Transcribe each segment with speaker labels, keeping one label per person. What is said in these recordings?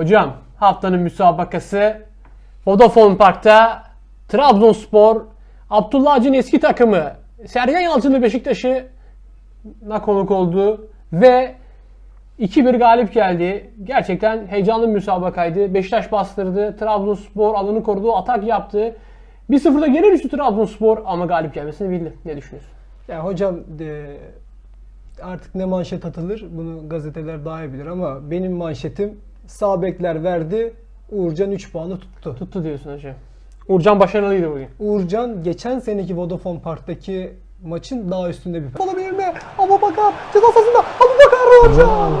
Speaker 1: Hocam haftanın müsabakası Vodafone Park'ta Trabzonspor Abdullah Avcı'nın eski takımı Sergen Yalçın'lı Beşiktaş'ı na konuk oldu ve 2-1 galip geldi. Gerçekten heyecanlı bir müsabakaydı. Beşiktaş bastırdı. Trabzonspor alanı korudu. Atak yaptı. 1-0'da geri düştü Trabzonspor ama galip gelmesini bildi. Ne düşünüyorsun?
Speaker 2: Ya hocam e, artık ne manşet atılır bunu gazeteler daha iyi bilir ama benim manşetim sağ bekler verdi Uğurcan 3 puanı tuttu.
Speaker 1: Tuttu diyorsun hocam. Uğurcan başarılıydı bugün.
Speaker 2: Uğurcan geçen seneki Vodafone Park'taki maçın daha üstünde bir olabilir mi? Abu Bakar ceza sahasında Abu Bakar Uğurcan.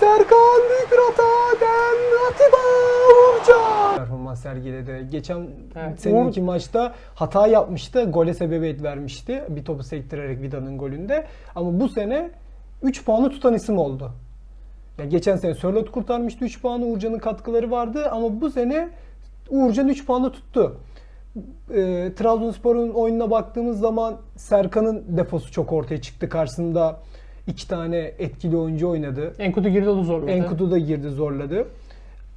Speaker 2: Serkan büyük bir hata Den Atiba Uğurcan. Performans sergiledi. Geçen
Speaker 1: Evet,
Speaker 2: seneki maçta hata yapmıştı. Gole sebebiyet vermişti. Bir topu sektirerek Vida'nın golünde. Ama bu sene 3 puanı tutan isim oldu. Ya geçen sene Sörlot kurtarmıştı 3 puanı. Uğurcan'ın katkıları vardı ama bu sene Uğurcan 3 puanı tuttu. E, Trabzonspor'un oyununa baktığımız zaman Serkan'ın defosu çok ortaya çıktı. Karşısında iki tane etkili oyuncu oynadı.
Speaker 1: Enkudu girdi o da zorladı.
Speaker 2: Enkudu da girdi zorladı.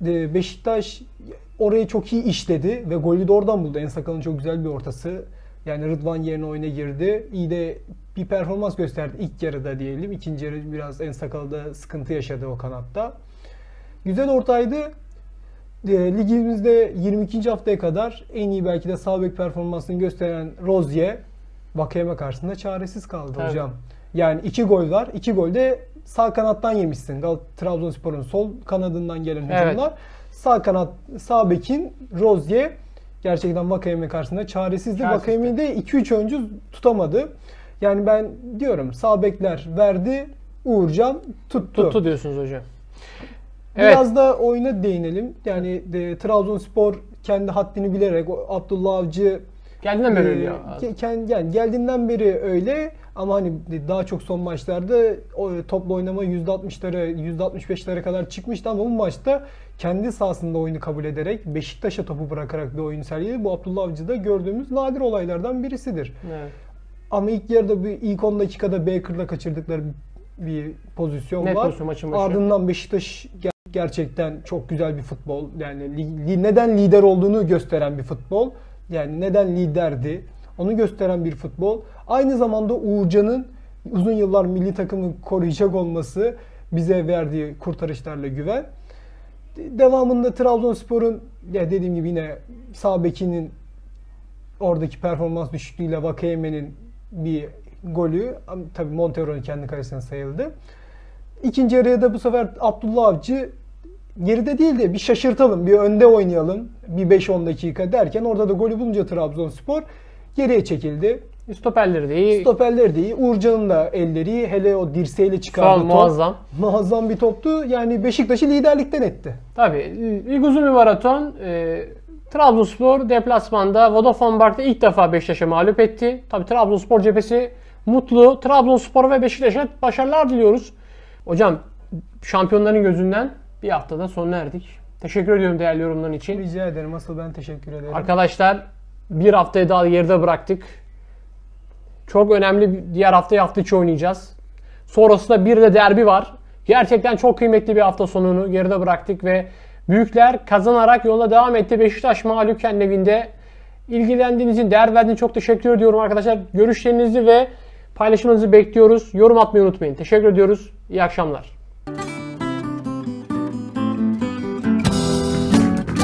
Speaker 2: E, Beşiktaş orayı çok iyi işledi ve golü de oradan buldu. Ensakal'ın çok güzel bir ortası. Yani Rıdvan yerine oyuna girdi. İyi de bir performans gösterdi ilk yarıda diyelim. İkinci yarı biraz Ensakal'da sıkıntı yaşadı o kanatta. Güzel ortaydı. E, ligimizde 22. haftaya kadar en iyi belki de sağ bek performansını gösteren Rozier Vakayeme karşısında çaresiz kaldı
Speaker 1: Tabii.
Speaker 2: hocam. Yani iki gol var. iki gol de sağ kanattan yemişsin. Gal Trabzonspor'un sol kanadından gelen
Speaker 1: Evet.
Speaker 2: hücumlar. Sağ kanat, sağ bekin Rozier gerçekten Vakayeme karşısında çaresizdi.
Speaker 1: Çaresizdi.
Speaker 2: Vakayeme'yi de 2-3 oyuncu tutamadı. Yani ben diyorum sağ bekler verdi. Uğurcan tuttu.
Speaker 1: Tuttu diyorsunuz hocam. Evet.
Speaker 2: Biraz da oyuna değinelim. Yani de, Trabzonspor kendi haddini bilerek Abdullah Avcı
Speaker 1: Geldiğinden beri
Speaker 2: e,
Speaker 1: öyle ya.
Speaker 2: ke- kend- yani geldiğinden beri öyle ama hani daha çok son maçlarda o topla oynama %60'lara %65'lere kadar çıkmıştı ama bu maçta kendi sahasında oyunu kabul ederek Beşiktaş'a topu bırakarak bir oyun sergiledi. Bu Abdullah Avcı'da gördüğümüz nadir olaylardan birisidir.
Speaker 1: Evet.
Speaker 2: Ama ilk yarıda bir ilk 10 dakikada Baker'la kaçırdıkları bir pozisyon
Speaker 1: Net
Speaker 2: var.
Speaker 1: pozisyon maçın başı.
Speaker 2: Ardından Beşiktaş ger- gerçekten çok güzel bir futbol. Yani li- li- neden lider olduğunu gösteren bir futbol. Yani neden liderdi onu gösteren bir futbol. Aynı zamanda Uğurcan'ın uzun yıllar milli takımı koruyacak olması bize verdiği kurtarışlarla güven. De- Devamında Trabzonspor'un ya dediğim gibi yine sağ bekinin oradaki performans düşüklüğüyle Vakayeme'nin bir golü ama tabii Montero'nun kendi kalesine sayıldı. İkinci yarıya da bu sefer Abdullah Avcı geride değil de bir şaşırtalım, bir önde oynayalım. Bir 5-10 dakika derken orada da golü bulunca Trabzonspor geriye çekildi.
Speaker 1: Stoperleri de iyi.
Speaker 2: Stoperleri de iyi. Uğurcan'ın da elleri iyi. Hele o dirseğiyle çıkardığı top.
Speaker 1: muazzam.
Speaker 2: Muazzam bir toptu. Yani Beşiktaş'ı liderlikten etti.
Speaker 1: Tabii. Lig uzun bir maraton. Ee, Trabzonspor deplasmanda Vodafone Park'ta ilk defa Beşiktaş'a mağlup etti. Tabii Trabzonspor cephesi mutlu. Trabzonspor ve Beşiktaş'a başarılar diliyoruz. Hocam şampiyonların gözünden bir haftada sona erdik. Teşekkür ediyorum değerli yorumların için.
Speaker 2: Rica ederim. Asıl ben teşekkür ederim.
Speaker 1: Arkadaşlar bir haftayı daha geride bıraktık. Çok önemli bir diğer haftayı hafta içi oynayacağız. Sonrasında bir de derbi var. Gerçekten çok kıymetli bir hafta sonunu geride bıraktık ve büyükler kazanarak yola devam etti. Beşiktaş mağlup kendi evinde. İlgilendiğiniz için, değer verdiğiniz çok teşekkür ediyorum arkadaşlar. Görüşlerinizi ve paylaşımınızı bekliyoruz. Yorum atmayı unutmayın. Teşekkür ediyoruz. İyi akşamlar.